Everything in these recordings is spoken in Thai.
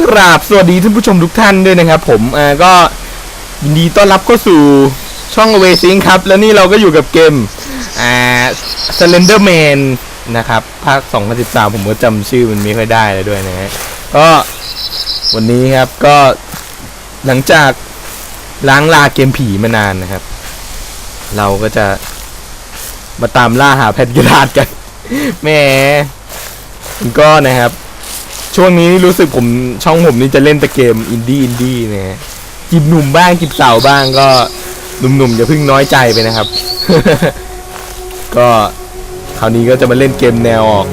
กราบสวัสดีท่านผู้ชมทุกท่านด้วยนะครับ ผมอ่าก็ยินดีต้อนรับเข้าสู่ช่อง Away Sync ครับ แล้วนี่เราก็อยู่กับเกมอ่า Slenderman นะครับ ภาค 2013 ผมก็จำชื่อมันไม่ค่อยได้แล้วด้วยนะฮะก็วันนี้ครับก็หลังจากล้างลาเกมผีมานานนะครับ เราก็จะมาตามล่าหาแผ่นกระดาษกันแหมมันก็นะครับ ช่วงนี้รู้สึกผมช่องผมนี่จะเล่นแต่เกมอินดี้อินดี้นะฮะจีบหนุ่มบ้างจีบสาวบ้างก็หนุ่มๆอย่าเพิ่งน้อยใจไปนะครับ ก็คราวนี้ก็จะมาเล่นเกมแนวออก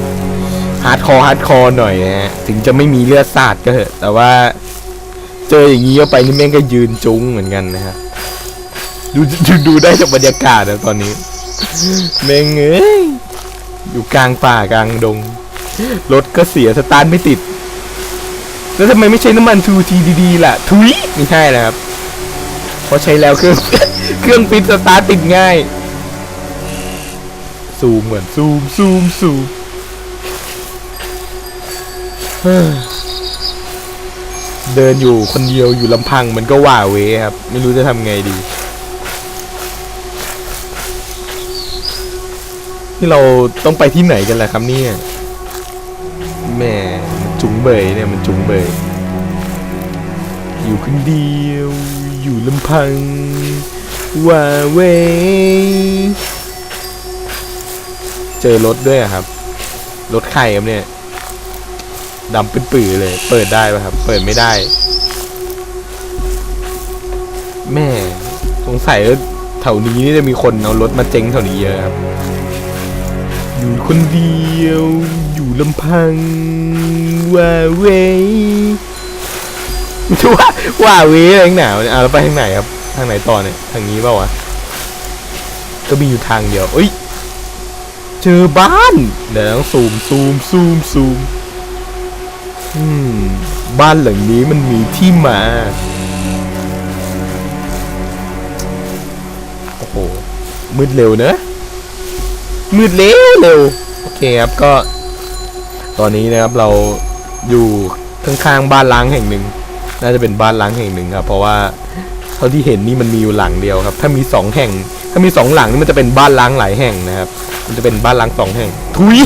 ฮาร์ดคอร์ฮาร์ดคอร์หน่อยนะฮะถึงจะไม่มีเลือดสาดก็เถอะ แต่ว่าเจออย่างนี้เข้าไปนี่แม่งก็ยืนจุ้งเหมือนกันนะครับดูดูดูได้จากบรรยากาศนะตอนนี้แม่งเอ้ยอยู่กลางป่ากลางดง รถก็เสียสตาร์ทไม่ติด แล้วทำไมไม่ใช้น้ำมันทูทีดีๆล่ะ ทุยไม่ใช่นะครับเพราะใช้แล้วเครื่อง เครื่องปิดสตาร์ทติดง่าย ซูมเหมือนซูมซูมซูมเดินอยู่คนเดียวอยู่ลำพังมันก็ว่าเวครับ ไม่รู้จะทำไงดี ที่เราต้องไปที่ไหนกันล่ะครับเนี่ยแม่ เบยเนี่ยมันจุงเบยอยู่คนเดียว อยู่ลำพังว่าเวเจอรถด้วยครับ รถใครครับเนี่ยดำเป็นปื่อเลย เปิดได้ป่ะครับ เปิดไม่ได้ แม่ สงสัยว่าแถวนี้นี่จะมีคนเอารถมาเจ๊งแถวนี้เยอะครับ อยู่คนเดียว อยู่ลำพังว่าเวไม่รู้ว่าว่าเวอะไรข้างหนาวเนี่ยเอาแล้วไปทางไหนครับ ทางไหนต่อเนี่ย ทางนี้เปล่าวะ ก็มีอยู่ทางเดียวเอ้ย เจอบ้าน เดี๋ยวต้องซูมซูมซูมซูมอืม บ้านหลังนี้มันมีที่มา โอ้โหมืดเร็วเนอะ มืดเร็วเร็วโอเคครับก็ ตอนนี้นะครับเราอยู่ข้างๆบ้านล้างแห่งหนึ่ง น่าจะเป็นบ้านล้างแห่งหนึ่งครับ เพราะว่าเท่าที่เห็นนี่มันมีอยู่หลังเดียวครับ ถ้ามีสองแห่ง ถ้ามีสองหลังนี่มันจะเป็นบ้านล้างหลายแห่งนะครับ มันจะเป็นบ้านล้างสองแห่ง ทุย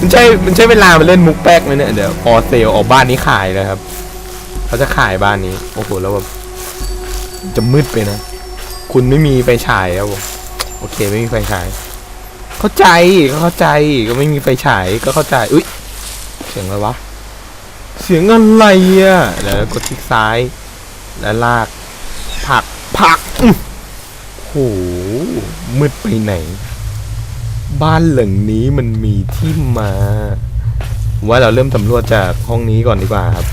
มันใช่มันใช่เวลามาเล่นมุกแป๊กไหมเนี่ยเดี๋ยวออเซลออกบ้านนี้ขายนะครับเขาจะขายบ้านนี้โอ้โหแล้วแบบจะมืดไปนะ คุณไม่มีไฟฉายครับผมโอเคไม่มีไฟฉาย เข้าใจก็เข้าใจก็ไม่มีไฟฉายก็เข้าใจอุ้ยเสียงอะไรวะ เสียงอะไรอะแล้วกดคลิกซ้าย แล้วลากผักผักอื้อโหมืดไปไหน บ้านหลังนี้มันมีที่มา ว่าเราเริ่มสำรวจจากห้องนี้ก่อนดีกว่าครับ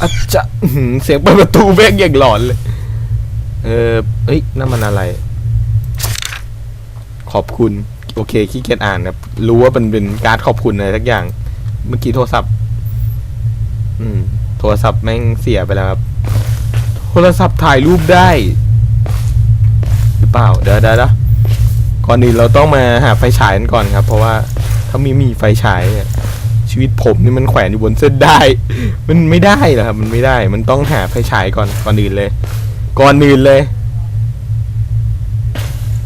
อาจจะหือเสียงเปิดประตูแม่งอย่างหลอนเลย เออเอ้ยนั่นมันอะไร ขอบคุณ โอเคขี้เกียจอ่านครับรู้ว่ามันเป็นการ์ดขอบคุณอะไรสักอย่าง เมื่อกี้โทรศัพท์ อืม โทรศัพท์แม่งเสียไปแล้วครับ โทรศัพท์ถ่ายรูปได้ หรือเปล่า เดี๋ยวเดี๋ยวเดี๋ยวก่อนอื่นเราต้องมาหาไฟฉายกันก่อนครับ เพราะว่าถ้าไม่มีไฟฉายเนี่ยชีวิตผมนี่มันแขวนอยู่บนเส้นได้ มันไม่ได้เหรอครับ มันไม่ได้ มันต้องหาไฟฉายก่อนก่อนอื่นเลย ก่อนอื่นเลย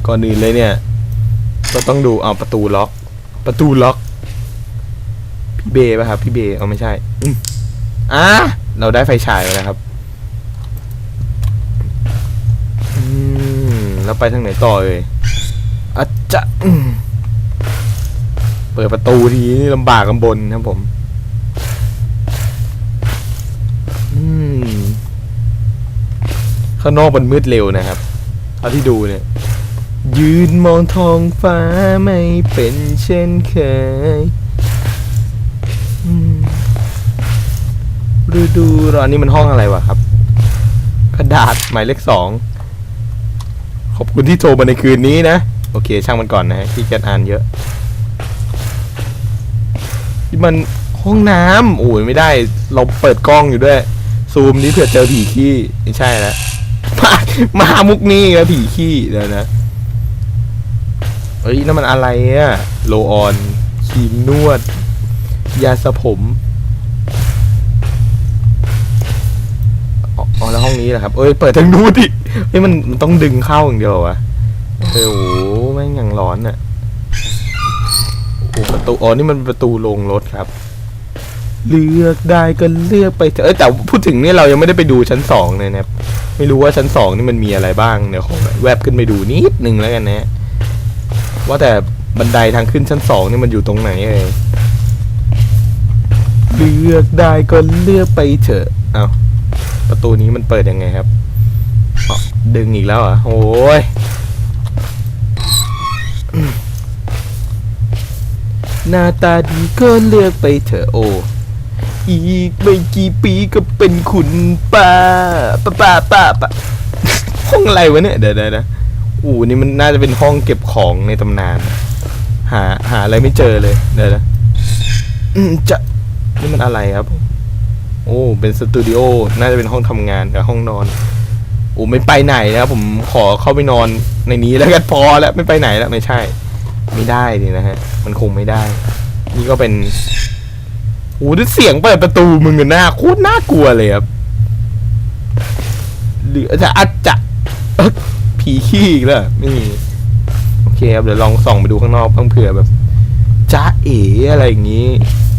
ก่อนอื่นเลยเนี่ย ก็ต้องดูเอาประตูล็อก ประตูล็อก พี่เบย์ป่ะครับ พี่เบย์เอาไม่ใช่อะเราได้ไฟฉายแล้วนะครับอืมแล้วไปทางไหนต่อเลยอาจจะเปิดประตูทีนี่ลำบากลำบนครับผมอืมข้างนอกมันมืดเร็วนะครับเท่าที่ดูเนี่ย ยืนมองท้องฟ้าไม่เป็นเช่นเคยฤดูร้อนนี่มันห้องอะไรวะครับ กระดาษหมายเลขสองขอบคุณที่โทรมาในคืนนี้นะ โอเค ช่างมันก่อนนะฮะที่เกียจอ่านเยอะที่มันห้องน้ำโอ้ยไม่ได้ เราเปิดกล้องอยู่ด้วย ซูมนี้เผื่อเจอผีขี้ไม่ใช่แล้วมามามุกนี้แล้วผีขี้เดี๋ยวนะ เอ้ยนั่นมันอะไรอะโลออนครีมนวด ยาสระผมอ๋อแล้วห้องนี้แหละครับเอ้ยเปิดทางนู้นดิเฮ้ยมันมันต้องดึงเข้าอย่างเดียวเหรอวะเออโอ้โหแม่งอย่างร้อนอะโอ้ประตูอ๋อนี่มันเป็นประตูลงรถครับ เลือกได้ก็เลือกไปเถอะเอ้ยแต่พูดถึงเนี่ยเรายังไม่ได้ไปดูชั้นสองเลยนะครับไม่รู้ว่าชั้นสองนี่มันมีอะไรบ้างเดี๋ยวขอแวบขึ้นไปดูนิดนึงแล้วกันนะ ว่าแต่บันไดทางขึ้นชั้นสองนี่มันอยู่ตรงไหนเอ่ยเลือกได้ก็เลือกไปเถอะเอาประตูนี้มันเปิดยังไงครับอ๋อดึงอีกแล้วเหรอะโอ้ยหน้าตาดีก็เลือกไปเถอะโอ อีกไม่กี่ปีก็เป็นคุณป้าป้าป้าป้าป้าห้องอะไรวะเนี่ย เดี๋ยวเดี๋ยวนะ อู้นี่มันน่าจะเป็นห้องเก็บของในตำนาน หาหาอะไรไม่เจอเลยเดี๋ยวนะอืมจะนี่มันอะไรครับ โอ้เป็นสตูดิโอน่าจะเป็นห้องทำงานกับห้องนอนโอ้ไม่ไปไหนนะครับผมขอเข้าไปนอนในนี้แล้วกันพอแล้วไม่ไปไหนแล้วไม่ใช่ ไม่ได้ดินะฮะ มันคงไม่ได้ นี่ก็เป็นโอ้ด้วยเสียงเปิดประตูมึงกันหน้าโคตรน่ากลัวเลยครับหรือจะอาจจะ ผีขี้อีกแล้วไม่มีโอเคครับเดี๋ยวลองส่องไปดูข้างนอกเพิ่งเผื่อแบบจ้าเอ๋อะไรอย่างนี้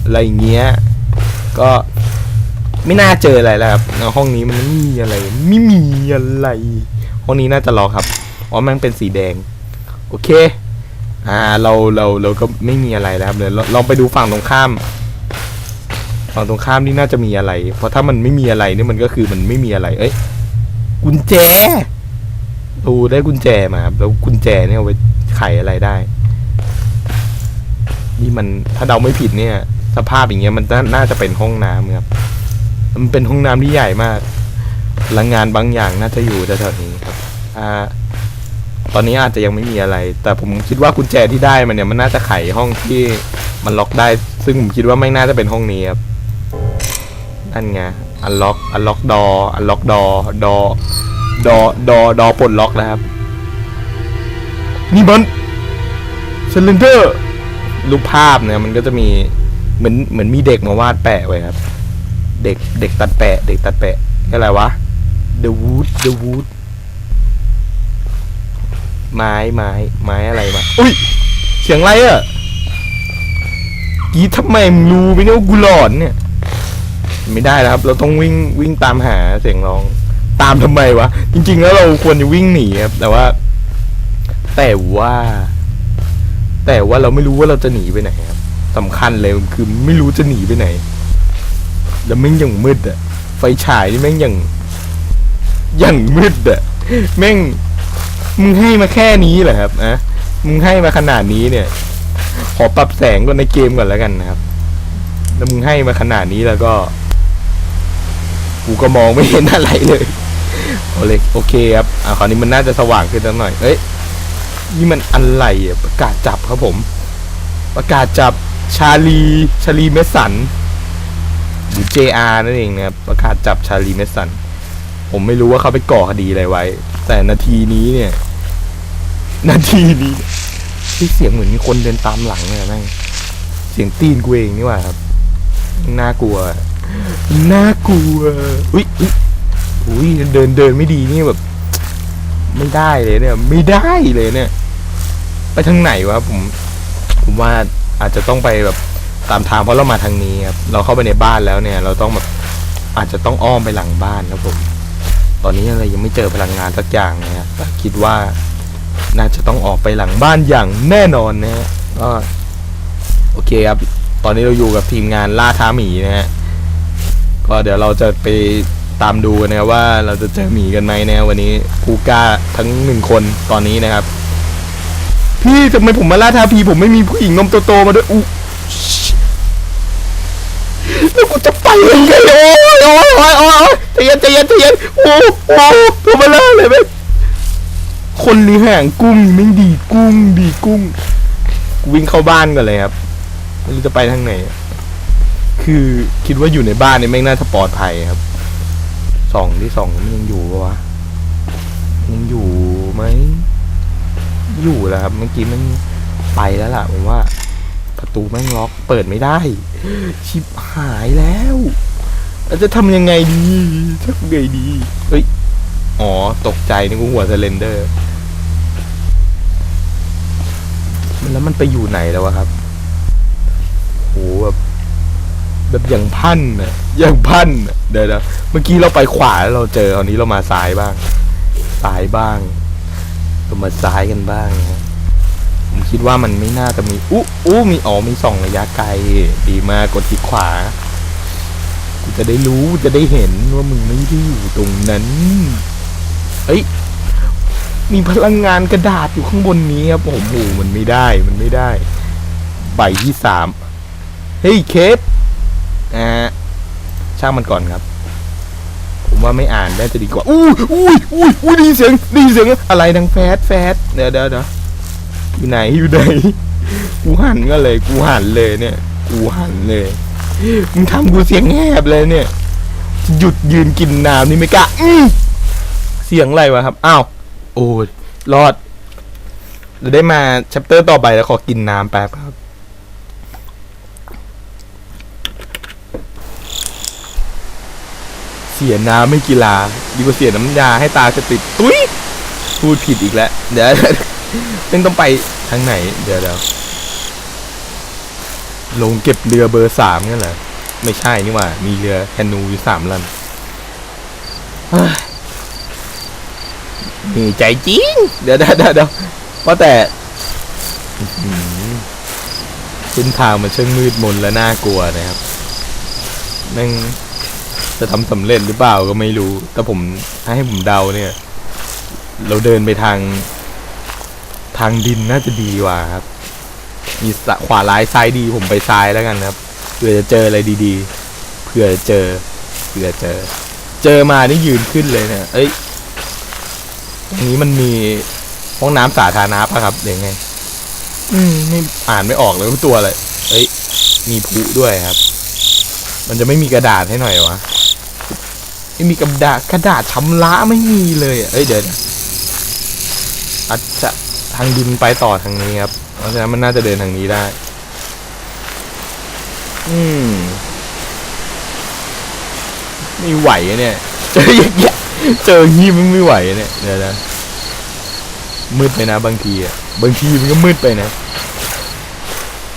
อะไรอย่างเงี้ย ก็ไม่น่าเจออะไรแล้วครับห้องนี้มันไม่มีอะไร ไม่มีอะไร ห้องนี้น่าจะล็อครับเพราะมันเป็นสีแดง โอเค อ่า เราเราเราก็ไม่มีอะไรแล้วครับเดี๋ยวลองไปดูฝั่งตรงข้าม ฝั่งตรงข้ามนี่น่าจะมีอะไร เพราะถ้ามันไม่มีอะไรนี่มันก็คือมันไม่มีอะไร เอ้ยกุญแจ ดูได้กุญแจมาครับแล้วกุญแจเนี่ยเอาไว้ไขอะไรได้ นี่มันถ้าเดาไม่ผิดเนี่ย สภาพอย่างเงี้ยมันน่าน่าจะเป็นห้องน้ำครับ มันเป็นห้องน้ำที่ใหญ่มากพลังงานบางอย่างน่าจะอยู่แถวๆนี้ครับอ่าตอนนี้อาจจะยังไม่มีอะไร แต่ผมคิดว่ากุญแจที่ได้มันเนี่ยมันน่าจะไขห้องที่มันล็อกได้ ซึ่งผมคิดว่าไม่น่าจะเป็นห้องนี้ครับนั่นไงอันล็อกอันล็อกดออันล็อกดอดอ ดอดอดอปลดล็อกแล้วครับ นี่มันเซเลนเดอร์รูปภาพเนี่ยมันก็จะมีเหมือนเหมือนมีเด็กมาวาดแปะไว้ครับ เด็กเด็กตัดแปะ เด็กตัดแปะอะไรวะ The Wood The Wood ไม้ไม้ไม้อะไรมาอุ้ยเสียงอะไรอะกรีดทำไมมึงรู้ไหมเนี่ยว่ากูหลอนเนี่ย ไม่ได้แล้วครับ เราต้องวิ่งวิ่งตามหาเสียงร้อง ตามทำไมวะ จริง ๆ แล้วเราควรจะวิ่งหนีครับ แต่ว่า แต่ว่า แต่ว่าเราไม่รู้ว่าเราจะหนีไปไหนครับสำคัญเลยคือไม่รู้จะหนีไปไหน แล้วแม่งอย่างมืดอะไฟฉายนี่แม่งอย่างอย่างมืดอะแม่งมึงให้มาแค่นี้เหรอครับอะมึงให้มาขนาดนี้เนี่ย ขอปรับแสงก่อนในเกมก่อนแล้วกันนะครับ แล้วมึงให้มาขนาดนี้แล้วก็ กูก็มองไม่เห็นอะไรเลย โอเคโอเคครับอ่าคราวนี้มันน่าจะสว่างขึ้นแล้วหน่อย เอ้ย นี่มันอะไรอะประกาศจับครับผม ประกาศจับชาลีชาลีเมสันหรือ JR นั่นเองนะครับประกาศจับชาลีเมสัน ผมไม่รู้ว่าเขาไปก่อคดีอะไรไว้ แต่นาทีนี้เนี่ย นาทีนี้ที่เสียงเหมือนมีคนเดินตามหลังเลยนะแม่งเสียงตีนกูเองนี่หว่าครับ น่ากลัว น่ากลัว อุ้ยอุ๊ย อุ้ยเดินเดินไม่ดีนี่แบบ ไม่ได้เลยเนี่ย ไม่ได้เลยเนี่ย ไปทางไหนวะผม ผมว่าอาจจะต้องไปแบบตามทางเพราะเรามาทางนี้ครับเราเข้าไปในบ้านแล้วเนี่ย เราต้องแบบอาจจะต้องอ้อมไปหลังบ้านครับผม ตอนนี้อะไรยังไม่เจอพลังงานสักอย่างนะครับคิดว่าน่าจะต้องออกไปหลังบ้านอย่างแน่นอนนะฮะก็โอเคครับ ตอนนี้เราอยู่กับทีมงานล่าท้าหมีนะฮะก็เดี๋ยวเราจะไป ตามดูนะครับว่าเราจะเจอหมีกันไหมนะวันนี้คูก้าทั้งหนึ่งคนตอนนี้นะครับ พี่ทำไมผมมาล่าท้าผีผมไม่มีผู้หญิงนมโตๆมาด้วยอู้แล้วกูจะไปยังไงโอ้ยโอ้ยโอ้ยโอ้ยใจเย็นใจเย็นใจเย็นโอ้โหผมมาล่าเลยไหมคนหรือห่างกุ้งไม่ดีกุ้งดีกุ้งวิ่งเข้าบ้านก่อนเลยครับไม่รู้จะไปทางไหน คือคิดว่าอยู่ในบ้านนี่แม่งน่าจะปลอดภัยครับ สองที่สองมันยังอยู่ปะวะยังอยู่ไหมอยู่แล้วครับ เมื่อกี้มันไปแล้วล่ะผมว่า ประตูแม่งล็อกเปิดไม่ได้ ชิบหายแล้วเราจะทำยังไงดีทำยังไงดีเฮ้ยอ๋อ ตกใจนึกว่าหัวสเลนเดอร์แล้วมันไปอยู่ไหนแล้วครับโหแบบแบบอย่างพันอะอย่างพันอะ เดี๋ยวนะเมื่อกี้เราไปขวาแล้วเราเจอตอนนี้เรามาซ้ายบ้าง ซ้ายบ้างเรามาซ้ายกันบ้างนะผมคิดว่ามันไม่น่าจะมีอู้อู้มีอ๋อมีส่องระยะไกล ดีมากกดที่ขวากูจะได้รู้จะได้เห็นว่ามึงไม่ได้อยู่ตรงนั้นเอ้ยมีพลังงานกระดาษอยู่ข้างบนนี้ครับผมโอ้มันไม่ได้มันไม่ได้ ใบที่สามเฮ้ยเคสอ่า ช่างมันก่อนครับ ผมว่าไม่อ่านได้จะดีกว่าอุ้ยอุ้ยอุ้ยอุ้ยด้ยินเสียงด้ยินเสียงอะไรดังแฟดแฟดเดี๋ยวเดี๋ยวเดี๋ยวอยู่ไหนอยู่ไหนกูหันก็เลยกูหันเลยเนี่ย กูหันเลยมึงทำกูเสียงแหบเลยเนี่ย หยุดยืนกินน้ำนี่ไม่กล้าเสียงอะไรวะครับอ้าวโอ้ยรอดเราได้มาชัปเตอร์ต่อไปแล้วขอกินน้ำแป๊บครับ สียน้ำไม่กีฬา ดีกว่าเสียน้ำยาให้ตาจะติดตุ้ยพูดผิดอีกแล้ว เดี๋ยวต้องต้องไปทางไหน เดี๋ยวเดี๋ยวลงเก็บเรือเบอร์สามนั่นเหรอไม่ใช่นี่ว่า มีเรือแคนูอยู่สามลำเฮ้ยใจจริง เดี๋ยวเดี๋ยวเดี๋ยวเดี๋ยวว่าแต่เส้นทางมันช่างมืดมนและน่ากลัวนะครับแม่ง จะทำสำเร็จหรือเปล่าก็ไม่รู้ แต่ผมถ้าให้ผมเดาเนี่ย เราเดินไปทาง ทางดินน่าจะดีกว่าครับ มีขวาร้ายซ้ายดีผมไปซ้ายแล้วกันครับเผื่อจะเจออะไรดีๆเผื่อเจอเผื่อเจอ เจอมานี่ยืนขึ้นเลยเนี่ยเอ้ยตรงนี้มันมีห้องน้ำสาธารณะปะครับหรือไง อืมไม่อ่านไม่ออกเลยว่าตัวอะไรเอ้ยมีผุด้วยครับ มันจะไม่มีกระดาษให้หน่อยวะ ไม่มีกระดาษกระดาษชำระไม่มีเลยเอ้ยเดี๋ยวนะอาจจะทางดินไปต่อทางนี้ครับ เพราะฉะนั้นมันน่าจะเดินทางนี้ได้ อืมไม่ไหวอะเนี่ย เจออย่างเงี้ยเจองี้มึงไม่ไหวอะเนี่ยเดี๋ยวนะมืดไปนะบางทีอะบางทีมันก็มืดไปนะ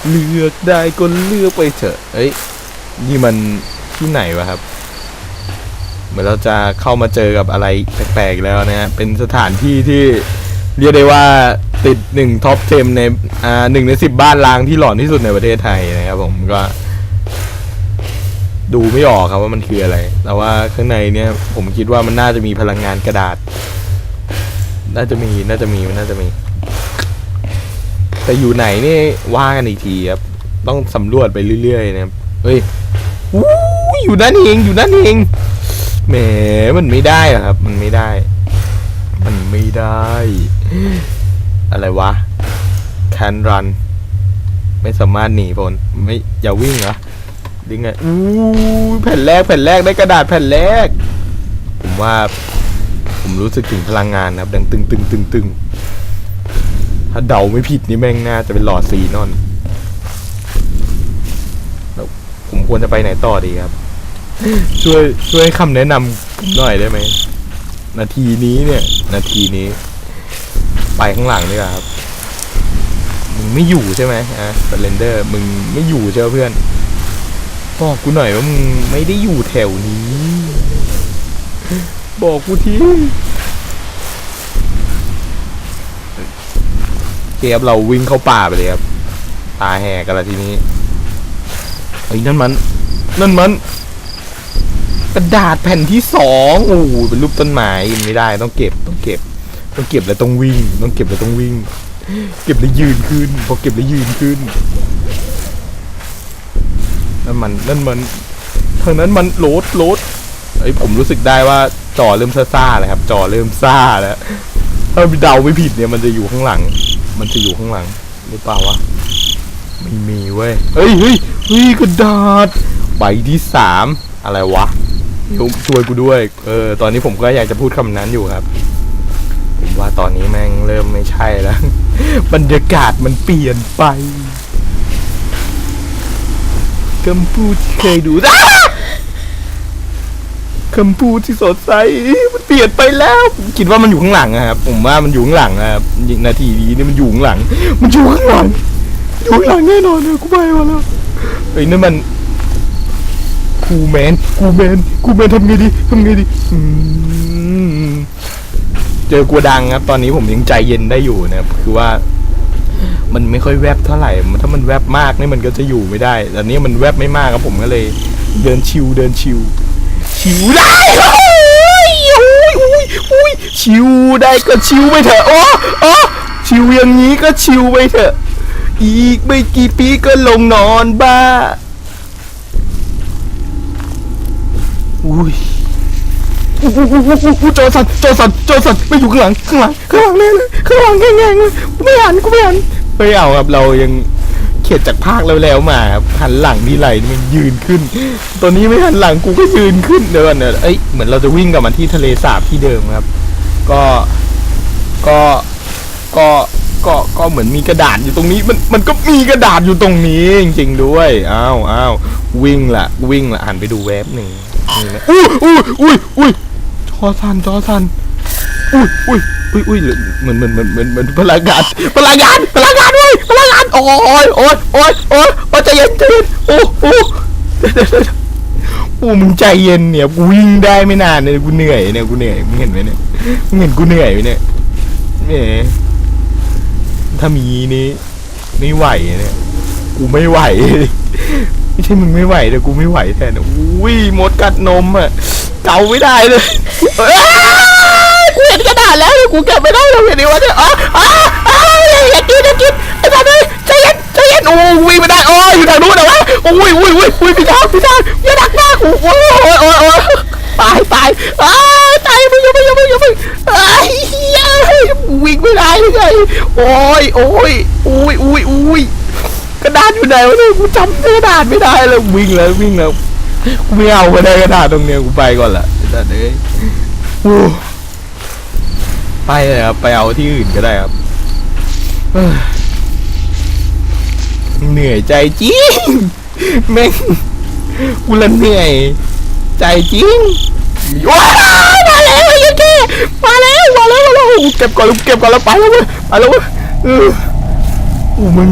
เลือกได้ก็เลือกไปเถอะเอ้ยนี่มันที่ไหนวะครับ มือนเราจะเข้ามาเจอกับอะไรแปลกๆแล้วนะฮะ เป็นสถานที่ที่เรียกได้ว่าติดหนึ่งท็อปเทมในอ่าหนึ่งในสิบบ้านล้างที่หลอนที่สุดในประเทศไทยนะครับผมก็ ดูไม่ออกครับว่ามันคืออะไร แต่ว่าข้างในเนี่ยผมคิดว่ามันน่าจะมีพลังงานกระดาษ น่าจะมีน่าจะมีมันน่าจะมี แต่อยู่ไหนนี่ว่ากันอีกทีครับ ต้องสำรวจไปเรื่อยๆนะครับ เฮ้ยอู้ยอยู่นั่นเองอยู่นั่นเอง มมันไม่ได้อครับ มันไม่ได้ มันไม่ได้ อะไรวะ can run ไม่สามารถหนีพ้นไม่อย่าวิ่งเหรอดิงไงอู้แผ่นแรกแผ่นแรกได้กระดาษแผ่นแรก ผมว่า ผมรู้สึกถึงพลังงานนะครับ ดังตึงตึงตึงตึงถ้าเดาไม่ผิดนี่แม่งน่าจะเป็นหลอดซีนอน แล้วผมควรจะไปไหนต่อดีครับ ช่วยช่วยให้คำแนะนำผมหน่อยได้ไหม นาทีนี้เนี่ย นาทีนี้ ไปข้างหลังดีกว่าครับ มึงไม่อยู่ใช่ไหมอะสเลนเดอร์มึงไม่อยู่ใช่ไหมเพื่อนบอกกูหน่อยว่ามึงไม่ได้อยู่แถวนี้ บอกกูทีเกียบเราวิ่งเข้าป่าไปเลยครับ ตาแหกกันละทีนี้เฮ้นั่นมัน นั่นมัน กระดาษแผ่นที่สองโอ้เป็นรูปต้นไม้ไม่ได้ต้องเก็บต้องเก็บ ต้องเก็บแล้วต้องวิ่ง ต้องเก็บแล้วต้องวิ่ง เก็บแล้วยืนขึ้น พอเก็บแล้วยืนขึ้นนั่นมันนั่นมันทางนั้นมันโหลดโหลดไอ้ผมรู้สึกได้ว่าจอเริ่มซ่าๆเลยครับ จอเริ่มซ่าแล้วถ้าเดาไม่ผิดเนี่ยมันจะอยู่ข้างหลัง มันจะอยู่ข้างหลังหรือเปล่าวะไม่มีเว้ยเฮ้ยเฮ้ยเฮ้ยกระดาษใบที่สามอะไรวะ เดี๋ยวช่วยกูด้วยเออตอนนี้ผมก็อยากจะพูดคำนั้นอยู่ครับ ผมว่าตอนนี้แม่งเริ่มไม่ใช่แล้ว บรรยากาศมันเปลี่ยนไปคำพูดเคยดูคำพูดที่สดใสมันเปลี่ยนไปแล้วคิดว่ามันอยู่ข้างหลังอะครับผมว่ามันอยู่ข้างหลังอะครับนาทีนี้นี่มันอยู่ข้างหลัง มันอยู่ข้างหลังอยู่ข้างหลังแน่นอนเลยกูไปมาแล้วเฮ้นั่มัน กูแมนกูแมนกูแมนทำไงดีทำไงดีอืมเจอกัวดังครับ ตอนนี้ผมยังใจเย็นได้อยู่นะครับคือว่า มันไม่ค่อยแวบเท่าไหร่ถ้ามันแวบมากนี่มันก็จะอยู่ไม่ได้แต่นี้มันแวบไม่มากครับผมก็เลย เดินชิวเดินชิวชิวได้โอ้ยโอ้ยโอ้ยชิวได้ก็ชิวไปเถอะโอ้โอ้ชิวอย่างนี้ก็ชิวไปเถอะ อีกไม่กี่ปีก็ลงนอนบ้า อุ้ยอู้หูหูหูหูจอสันจอสันจอสันไม่อยู่ข้างหลังข้างหลังข้างหลังแน่เลยข้างหลังแง่ๆเลยกูไม่หันกูไม่หันไม่เอาครับเรายังเข็ดจากภาคแล้วแล้วมาครับหันหลังที่ไหลมันยืนขึ้น ตอนนี้ไม่หันหลังกูก็ยืนขึ้นเดี๋ยวก่อนเนี่ยเอ้ยเหมือนเราจะวิ่งกลับมาที่ทะเลสาบที่เดิมครับ ก็ก็ก็ก็ก็เหมือนมีกระดาษอยู่ตรงนี้มันมันก็มีกระดาษอยู่ตรงนี้จริงๆด้วยอ้าวอ้าววิ่งละวิ่งละหันไปดูเว็บหนึ่ง นี่นะอุ้ยอุ้ยอุ้ยอุ้ยจอสันจอสันอุ้ยอุ้ยอุ้ยอุ้ยเหมือนเหมือนเหมือนเหมือนเหมือนพลังงานพลังงานพลังงานเว้ยพลังงานโอ้ยโอ้ยโอ้ยโอ้ยโอ้ยใจเย็นใจเย็นโอ้โอ้เดี๋ยวเดี๋ยวเดี๋ยวโอ้มึงใจเย็นเนี่ยกูวิ่งได้ไม่นานเลยกูเหนื่อยเนี่ยกูเหนื่อยมึงเห็นไหมเนี่ยมึงเห็นกูเหนื่อยไหมเนี่ยแหมถ้ามีนี้ไม่ไหวเนี่ย กูไม่ไหว ไม่ใช่มึงไม่ไหวแต่กูไม่ไหวแทนอุ้ยมดกัดนมอะเกาไม่ได้เลยกูเห็นกระดาษแล้วกูเก็บไม่ได้เลยเห็นดิว่าเนี่ยอ๋ออ๋ออ๋ออย่ากินอย่ากินไอ้บ้าเลยใจเย็นใจเย็นโอ้วิ่งไม่ได้โอ้ยอยู่ทางนู้นเหรอวะโอ้ยโอ้ยโอ้ยโอ้ยพี่ทางพี่ทางอย่าดักหน้ากูโอ้ยโอ้ยโอ้ยโอ้ยตายตายอ้าตายมึงอย่ามึงอย่ามึงอย่ามึงไอ้เหี้ยวิ่งไม่ได้เลยโอ้ยโอ้ยโอ้ยอุ้ยอุ้ย กระดาษอยู่ไหนวะเนี่ยกูจำกระดาษไม่ได้แล้ววิ่งแล้ววิ่งแล้วกูไม่เอาก็ได้กระดาษตรงเนี้ยกูไปก่อนละไอ้สัตว์เอ้ยโอ้ไปเลยครับไปเอาที่อื่นก็ได้ครับเหนื่อยใจจริงแม่งกูละเหนื่อย ใจจริงว้าวมาแล้วยันแกมาแล้วมาแล้วมาแล้วเก็บก่อนเก็บก่อนแล้วไปแล้วเว้ยไปแล้วเว้ยเอออูมึง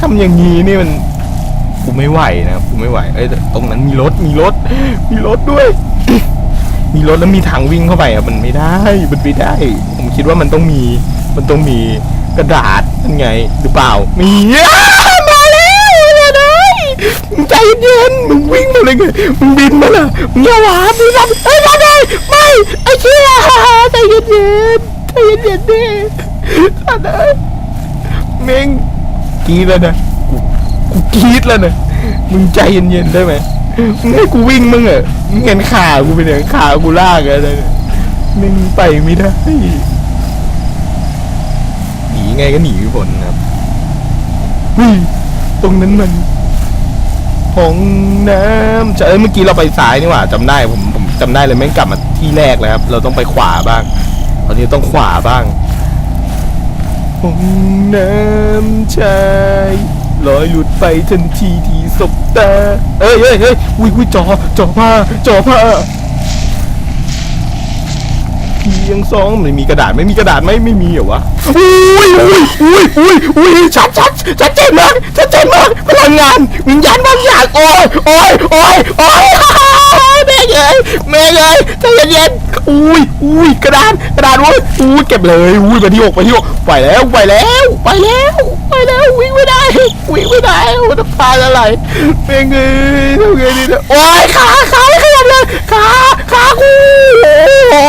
ทำอย่างนี้นี่มันกูไม่ไหวนะกูไม่ไหวเอ้ยตรงนั้นมีรถมีรถ มีรถด้วย มีรถแล้วมีทางวิ่งเข้าไปอะมันไม่ได้มันไม่ได้ ผมคิดว่ามันต้องมี มันต้องมีกระดาษนั่นไง หรือเปล่า มีอ้ามาแล้วมาเลยมึงใจเย็นมึงวิ่งมาเลยไงมึงบินมาเลยมึงอย่าหวามึงทำเอ้ยมาเลยไม่ไอ้เชี่ยใจเย็นๆใจเย็นๆดิสัตว์เอ้ยเม้ง รีดแล้วนะกูกูกรีดแล้วนะมึงใจเย็นๆได้ไหมมึงให้กูวิ่งมึงเหรอมึงเห็นขากูไปเนี่ยขากูลากอะไรเนี่ยมึงไปไม่ได้หนีไงก็หนีไม่พ้นครับเฮ้ยตรงนั้นมันห้องน้ำจะเอ้ยเมื่อกี้เราไปซ้ายนี่หว่าจำได้ผมผมจำได้เลยแม่งกลับมาที่แรกแล้วครับ เราต้องไปขวาบ้างตอนนี้ต้องขวาบ้าง ของน้ำชายลอยหลุดไปทันทีที่สบตา เอ้ยเอ้ยเอ้ยอุ้ยอุ้ยจอจอผ้าจอผ้า ยงสองไม่มีกระดาษไม่มีกระดาษไหมไม่มีเหรอวะอุ้ยอุ้ยอุ้ยอุ้ยอุ้ยชัดชัดชัดเจนมากชัดเจนมากพลังงานวิญญาณบางอย่างโอ้ยโอ้ยโอ้ยโอ้ยแม่เอ้ยแม่เอ้ยใจเย็นๆอุ้ยอุ้ยกระดาษกระดาษเว้ยอุ้ยเก็บเลยอุ้ยไปที่หกไปที่หกไปแล้วไปแล้วไปแล้วไปแล้ววิ่งไม่ได้วิ่งไม่ได้โอ้จะพาอะไรแม่งเอ้ยทำไงดีเนี่ยโอ้ยขาขาไม่ขยับเลยขาขากูโอ้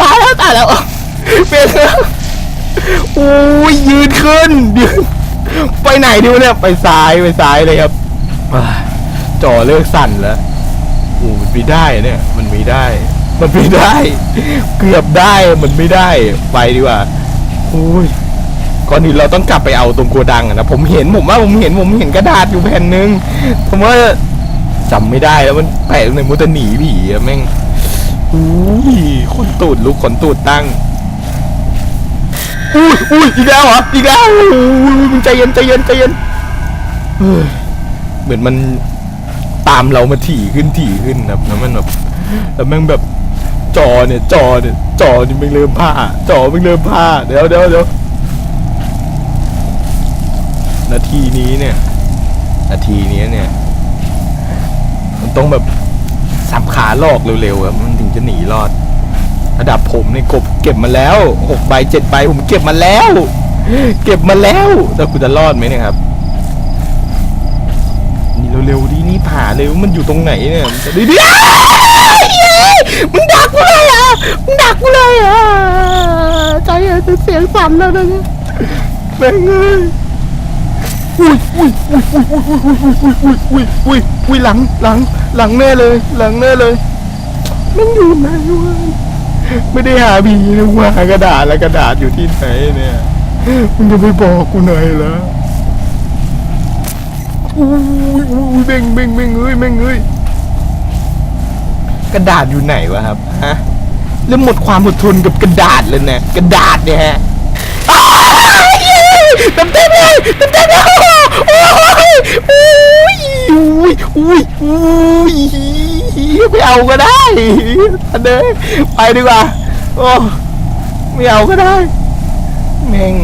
ตายแล้วตายแล้วเป็นโอ้ยยืนขึ้นยืนไปไหนดีวะเนี่ยไปซ้ายไปซ้ายเลยครับอ่าจอเลิกสั่นแล้วโอ้มันไม่ได้เนี่ย มันไม่ได้ มันไม่ได้ เกือบได้มันไม่ได้ไปดีกว่าโอ้ยก่อนอื่นเราต้องกลับไปเอาตรงโกดังอะนะผมเห็นผมว่าผมเห็นผมเห็นกระดาษอยู่แผ่นหนึ่งผมว่าจำไม่ได้แล้วมันแปลกตรงไหนมุตหนีผีอะแม่ง อุ้ยขนตูดลุกขนตูดตั้งอุ้ยอุ้ยอีกแล้วเหรออีกแล้วอุ้ยมึงใจเย็นใจเย็นใจเย็นเฮ้ยเหมือนมันตามเรามาถี่ขึ้นถี่ขึ้นครับแล้วมันแบบแล้วแม่งแบบจอเนี่ยจอเนี่ยจอนี่ไม่งเริ่มผ้าจอไม่งเริ่มผ้าเดี๋ยวเดี๋ยวเดี๋ยวนาทีนี้เนี่ยนาทีนี้เนี่ย มันต้องแบบสับขาหลอกเร็วๆอะมันถึง จะหนีรอด ระดับผมเนี่ยกบเก็บมาแล้วหกใบเจ็ดใบผมเก็บมาแล้ว เก็บมาแล้วแต่กูจะรอดไหมเนี่ยครับนี่เร็วๆดินี่ผ่าเร็วมันอยู่ตรงไหนเนี่ยมันจะด้ดิมึงดักกูเลยอะมึงดักกูเลยอะใจจะเสียงสั่นแล้วนะเนี่ยแม่งเอ้ยอุ้ยอุ้ยอุ้ยอุ้ยอุ้ยอุ้ยอุ้ยอุ้ยอุ้ยหลังหลังหลังแน่เลย หลังแน่เลย มันอยู่ไหนวะไม่ได้หาผีนะว่าหากระดาษแล้วกระดาษอยู่ที่ไหนเนี่ยมึงจะไปบอกกูหน่อยเหรออุ้ยอุ้ยเบ่งเบ่งเบ่งเอ้ยเบ่งเอ้ยกระดาษอยู่ไหนวะครับฮะเริ่มหมดความอดทนกับกระดาษเลยนะกระดาษเนี่ยฮะเต็มเต็มเลยเต็มเต็มเลยโอ้ยโอ้ยโอ้ยอุ้ยอุ้ย ไม่เอาก็ได้อันเด้ไปดีกว่า โอ้ไม่เอาก็ได้แม่ง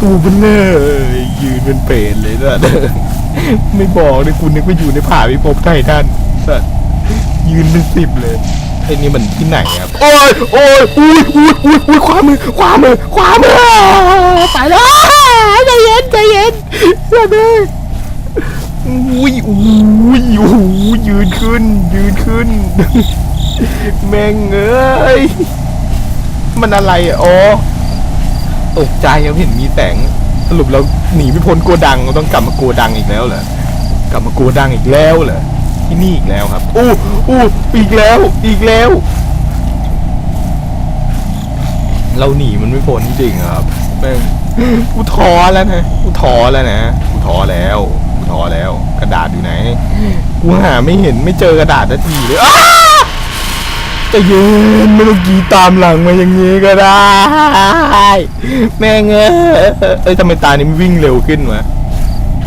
ตัวเบลเลอร์ยืนเป็นเปรตเลยนะไม่บอกเลยคุณนึกว่าอยู่ในผ่าพิภพไททันสัสยืนเป็นสิบเลยไอ้นี่มันที่ไหนครับ โอ้ยโอ้ยอุ้ยอุ้ยอุ้ยอุ้ยขวามือขวามือขวามือไปแล้วใจเย็นใจเย็นเด้ อุ้ยอุ้ยโอ้โหยืนขึ้น ยืนขึ้น แม่งเอ้ย มันอะไรอะอ๋อตกใจครับเห็นมีแสงสรุปเราหนีไม่พ้นโกดังเราต้องกลับมาโกดังอีกแล้วเหรอกลับมาโกดังอีกแล้วเหรอที่นี่อีกแล้วครับอู้อู้อีกแล้ว อีกแล้ว เราหนีมันไม่พ้นจริงครับแม่งกูท้อแล้วนะกูท้อแล้วนะกูท้อแล้ว ท้อแล้ว กระดาษอยู่ไหนกูหาไม่เห็นไม่เจอกระดาษสักทีเลยอ้าใจะเย็นไม่ต้องกรีดตามหลังมาอย่างนี้ก็ได้ แม่งเอ้ยเอ้ยทำไมตานี่มันวิ่งเร็วขึ้นวะ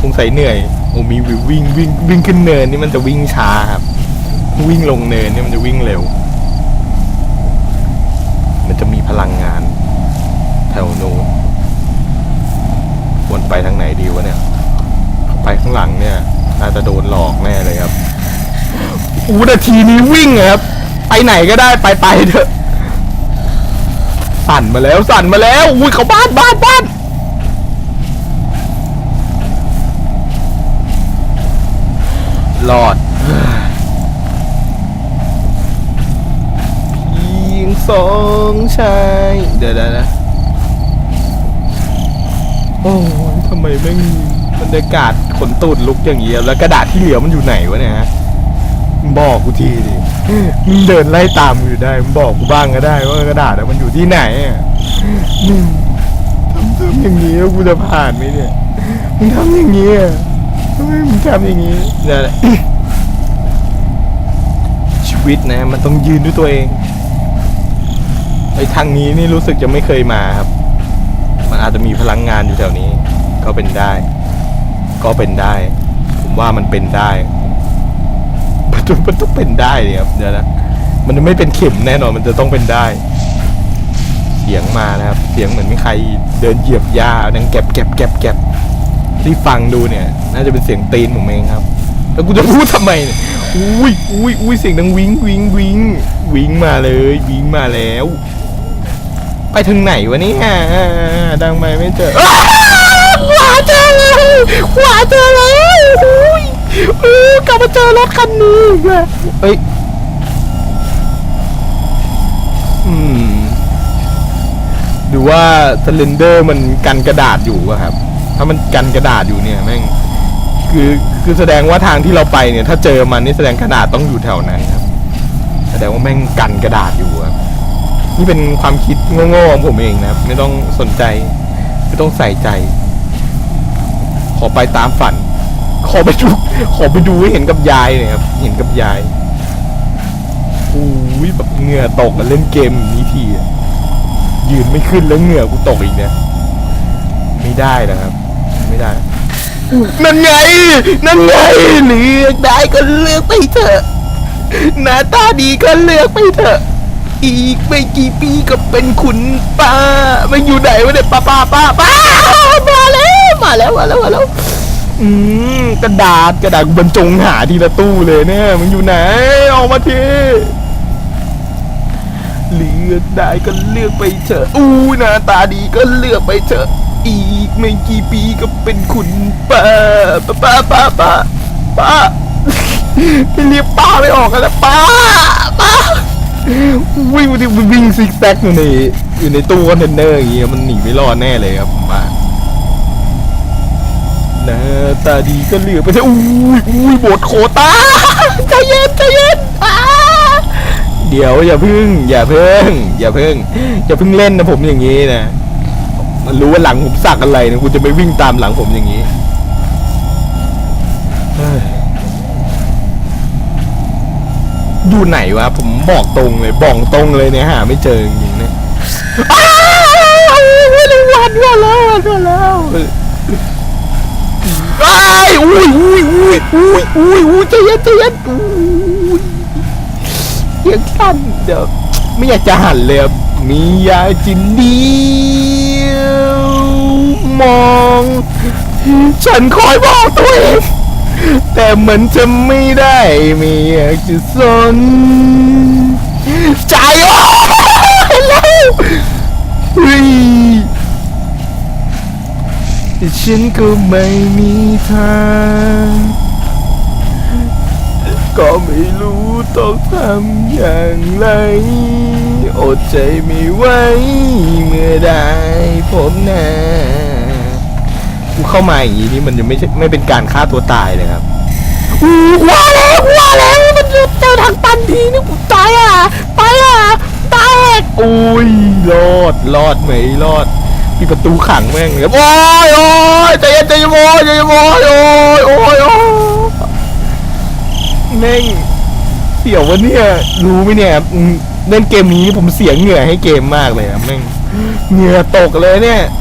สงสัยเหนื่อยโอ้มีวิ่งวิ่งวิ่งขึ้นเนินนี่มันจะวิ่งช้าครับ วิ่งลงเนินนี่มันจะวิ่งเร็ว มันจะมีพลังงาน แถวโน้นควรไปทางไหนดีวะเนี่ย ไปข้างหลังเนี่ยน่าจะโดนหลอกแน่เลยครับอูนาทีนี้วิ่งอครับ ไปไหนก็ได้ไปไปเถอะ สั่นมาแล้วสั่นมาแล้วอุ้ยเขาบ้านบ้านบ้านรอดเพียงสองชายเดี๋ยวเดี๋ยวนะโอ้ยทำไมแม่ง บรรยากาศขนตูดลุกอย่างเงี้ยแล้วกระดาษที่เหลือมันอยู่ไหนวะเนี่ยฮะบอกกูทีดิมึงเดินไล่ตามอยู่ได้มึงบอกกูบ้างก็ได้ ว่ากระดาษมันอยู่ที่ไหนอะมึงทำทำอย่างนี้แล้วกูจะผ่านไหมเนี่ยมึงทำอย่างนี้อะทำไมมึงทำอย่างนี้นั่นแหละชีวิตนะ มันต้องยืนด้วยตัวเองไอ้ทางนี้นี่รู้สึกจะไม่เคยมาครับ มันอาจจะมีพลังงานอยู่แถวนี้ ก็เป็นได้ ก็เป็นได้ ผมว่ามันเป็นได้มันต้องมันต้องเป็นได้เลยครับเดี๋ยวนะมันจะไม่เป็นเข็มแน่นอนมันจะต้องเป็นได้ เสียงมานะครับ เสียงเหมือนมีใครเดินเหยียบหญ้าดังแก็บแก็บแก็บแก็บที่ฟังดูเนี่ย น่าจะเป็นเสียงตีนผมเองครับ แล้วกูจะพูดทำไมเนี่ยอุ้ยอุ้ยอุ้ยเสียงดังวิงวิงวิงวิงมาเลยวิงมาแล้ว ไปถึงไหนวะเนี่ยดังไปไม่เจออ้าวขวาเจอแล้ว ขวาเจอแล้วอุ้ยเออกลับมาเจอรถคันนี้อีกแล้วเอ้ยอืมหรือว่าสเลนเดอร์มันกันกระดาษอยู่อะครับ ถ้ามันกันกระดาษอยู่เนี่ยแม่งคือคือแสดงว่าทางที่เราไปเนี่ย ถ้าเจอมันนี่แสดงกระดาษต้องอยู่แถวนั้นครับ แสดงว่าแม่งกันกระดาษอยู่ครับนี่เป็นความคิดโง่ๆของผมเองนะครับ ไม่ต้องสนใจ ไม่ต้องใส่ใจ อไปตามฝัน ขอไปดู ขอไปดูให้เห็นกับยายหน่อยครับ เห็นกับยายอุ้ยแบบเหงื่อตกเล่นเกมนี้ทียืนไม่ขึ้นแล้วเหงื่อกูตกอีกเนี่ยไม่ได้นะครับ ไม่ได้ นั่นไง นั่นไงเลือกได้ก็เลือกไปเถอะหน้าตาดีก็เลือกไปเถอะ อีกไม่กี่ปีก็เป็นขุนป้ามันอยู่ไหนวะเนี่ยป้าป้าป้าป้ามาแล้วมาแล้วมาแล้วมาแล้วอืมกระดาษกระดาษบรรจงหาทีละตู้เลยเนี่ยมึงอยู่ไหนออกมาทีเลือกได้ก็เลือกไปเถอะอู้หน้าตาดีก็เลือกไปเถอะอีกไม่กี่ปีก็เป็นขุนป้าป้าป้าป้าป้าป้าเรียกป้าไม่ออกกันแล้วป้าป้า วิ่งวิ่งวิ่งซิกแซกอยู่ในอยู่ในตู้คอนเทนเนอร์อย่างเงี้ยมันหนีไม่รอดแน่เลยครับผมว่าหน้าตาดีก็เหลือไปเถอะอุ้ยอุ้ยบทโคตาใจเย็นใจเย็นเดี๋ยวอย่าพึ่ง อย่าพึ่ง อย่าพึ่ง อย่าพึ่งเล่นนะผมอย่างนี้นะมันรู้ว่าหลังผมสักอะไรนะคุณจะไม่วิ่งตามหลังผมอย่างนี้ อยู่ไหนวะ ผมบอกตรงเลยบอกตรงเลยเนี่ยหาไม่เจอจริงๆนะอ้าวไม่ได้วันวันแล้ววันแล้วอ้ายอุ้ยอุ้ยอุ้ยอุ้ยอุ้ยอุ้ยใจเย็นใจเย็นอุ้ยเสียงสั่นเดี๋ยวไม่อยากจะหันเลยอะมีอยากจินเดียวมอง ฉันคอยบอกตัวเอง แต่เหมือนจะไม่ได้ไม่อยากจะสนใจโอ้แล้วเฮ้ยแต่ฉันก็ไม่มีทาง ก็ไม่รู้ต้องทำอย่างไร อดใจไม่ไหวเมื่อได้พบหน้า กูเข้ามาอย่างนี้นี่มันจะไม่ใช่ไม่เป็นการฆ่าตัวตายเลยครับอู้ว่าแล้วว่าแล้วมันจะเจอทางตันทีนี่กูตายอะไปอะตายโอ้ยรอดรอดไหมรอดมีประตูขังแม่งเลยครับโอ้ยโอ้ยใจเย็นใจเย็นโอ้ยใจเย็นโอ้ยโอ้ยโอ้ยโอ้ยแม่งเสียววะเนี่ยรู้ไหมเนี่ยอืมเล่นเกมนี้ผมเสียเหงื่อให้เกมมากเลยครับแม่งเหงื่อตกเลยเนี่ยอีก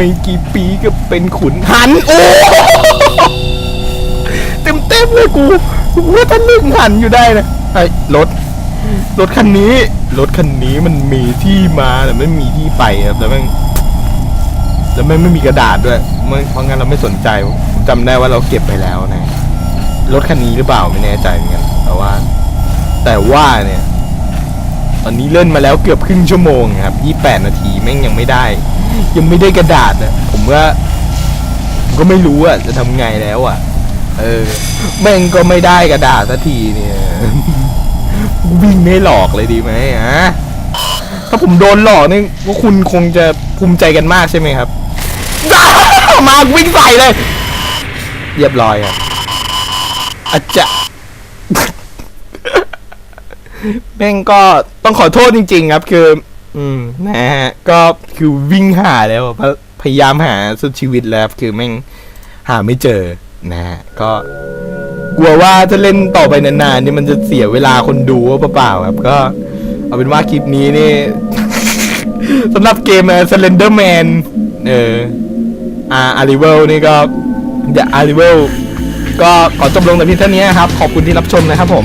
ไม่กี่ปีก็เป็นขุนหัน โอ้เต็มเต็มเลยกูกูว่าท่านนึกหันอยู่ได้นะไอ้รถรถคันนี้รถคันนี้มันมีที่มาแต่ไม่มีที่ไปครับแล้วแม่งแล้วแม่ไม่มีกระดาษด้วยมันเพราะงั้นเราไม่สนใจผมจำได้ว่าเราเก็บไปแล้วนะรถคันนี้หรือเปล่าไม่แน่ใจเหมือนกันแต่ว่า แต่ว่าเนี่ย ตอนนี้เล่นมาแล้วเกือบครึ่งชั่วโมงครับ 28 นาทีแม่งยังไม่ได้ ยังไม่ได้กระดาษนะผมว่าผมก็ไม่รู้อะจะทำไงแล้วอะ เออ แม่งก็ไม่ได้กระดาษสักทีเนี่ยวิ่งไม่หลอกเลยดีไหมฮะถ้าผมโดนหลอกนี่พวกคุณคงจะภูมิใจกันมากใช่ไหมครับมาวิ่งใส่เลย เรียบร้อยครับอาจจะ แม่งก็ต้องขอโทษจริง ๆ ครับ คือ อืมนะฮะก็คือวิ่งหาแล้วพยพยายามหาสุดชีวิตแล้วคือแม่งหาไม่เจอนะฮะก็กลัวว่าถ้าเล่นต่อไปนานๆนี่มันจะเสียเวลาคนดูเปล่าๆครับ ก็ เอาเป็นว่าคลิปนี้นี่ สำหรับเกมสเลนเดอร์แมนเอออาอาริเวลนี่ก็เดอะอาริเวลก็ขอจบลงแต่เพียงเท่านี้ครับ ขอบคุณที่รับชมนะครับผม